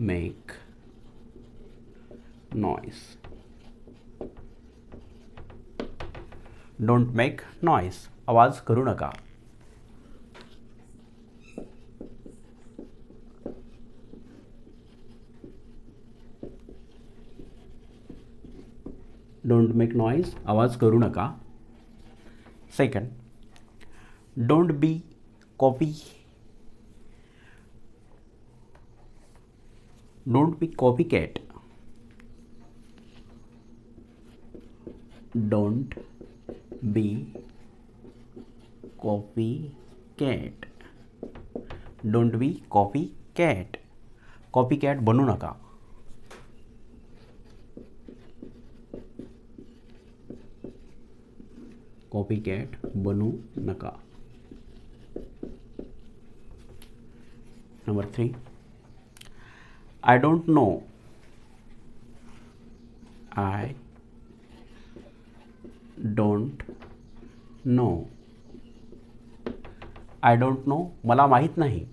make noise don't make noise आवाज़ करू नका. डोंट मेक नॉईज आवाज़ करू नका. Second don't be copy don't be copy cat don't be copy cat don't be copy cat copy cat बनू नका. Copy cat बनू नका. Number three I don't know. I don't know. I don't know. मला माहीत नाही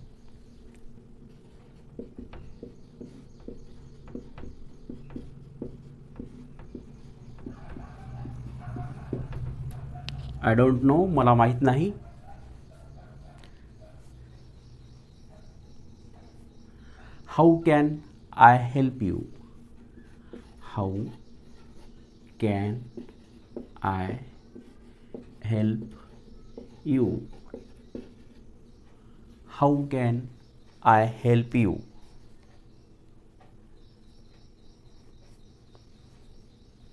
I don't know मला माहीत नाही how can I help you how can I help you how can I help you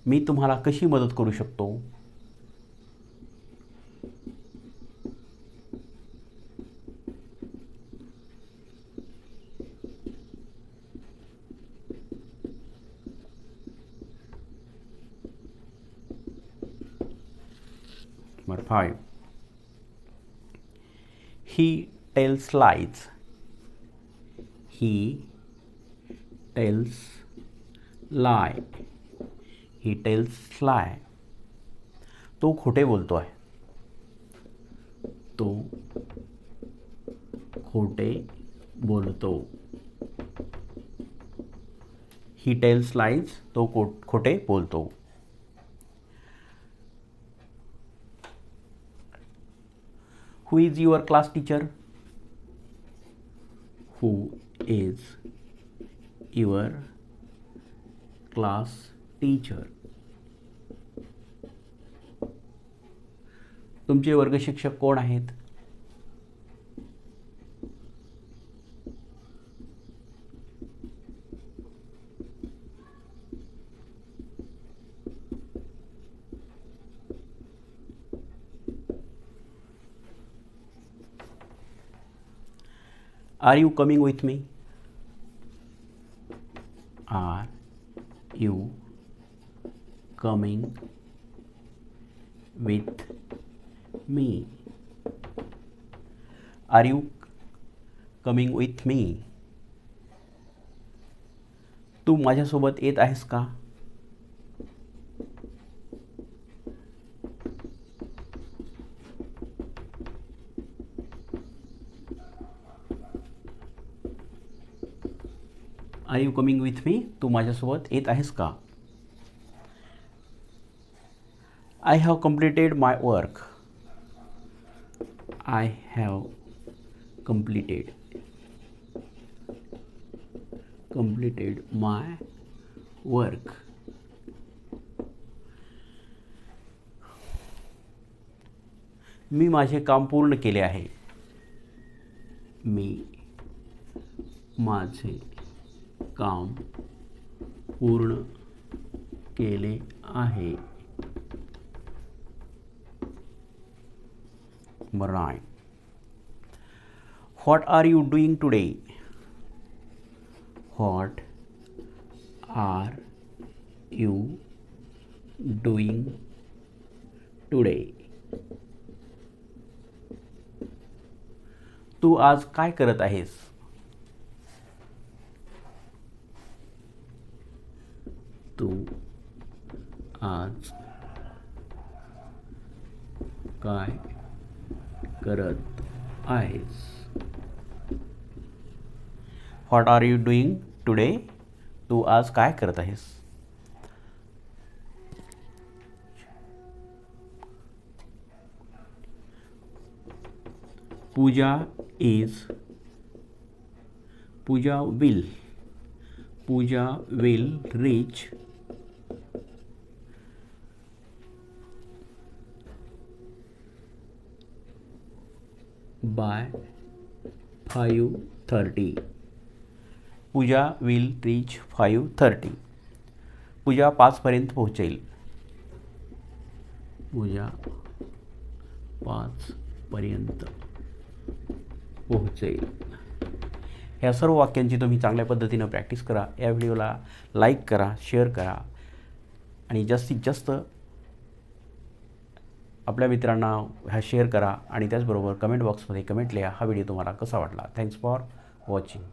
मी तुम्हाला कशी मदत करू शकतो? Number five. He tells lies. He tells lie. He tells lie. तो खोटे बोलतो आहे तो खोटे बोलतो ही टेल्स लाईज तो को खोटे बोलतो who is your class teacher who is your class teacher तुमचे वर्ग शिक्षक कोण आहेत Are you coming with me? Are you coming with me? Are you coming with me? तू माझ्यासोबत येत आहेस का are you coming with me तू माझ्यासोबत येत आहेस का I have completed my work I have completed completed my work मी माझे काम पूर्ण केले आहे. मी माझे काम पूर्ण केले आहे. Nine what are you doing today what are you doing today तू आज काय करत आहेस? तू आज काय करत आहेस? What are you doing today तू आज काय करत आहेस? Pooja is Pooja will Pooja will reach by five thirty Pooja will reach five thirty Pooja पाचपर्यंत पोहोचेल. पूजा पाचपर्यंत पोहोचेल. ह्या सर्व वाक्यांची तुम्ही चांगल्या पद्धतीनं प्रॅक्टिस करा. या व्हिडिओला लाईक करा शेअर करा. आणि जास्तीत जास्त आपल्या मित्रांना ह्या शेअर करा आणि त्याचबरोबर कमेंट बॉक्समध्ये कमेंट लिहा. हा व्हिडिओ तुम्हाला कसा वाटला? Thanks for watching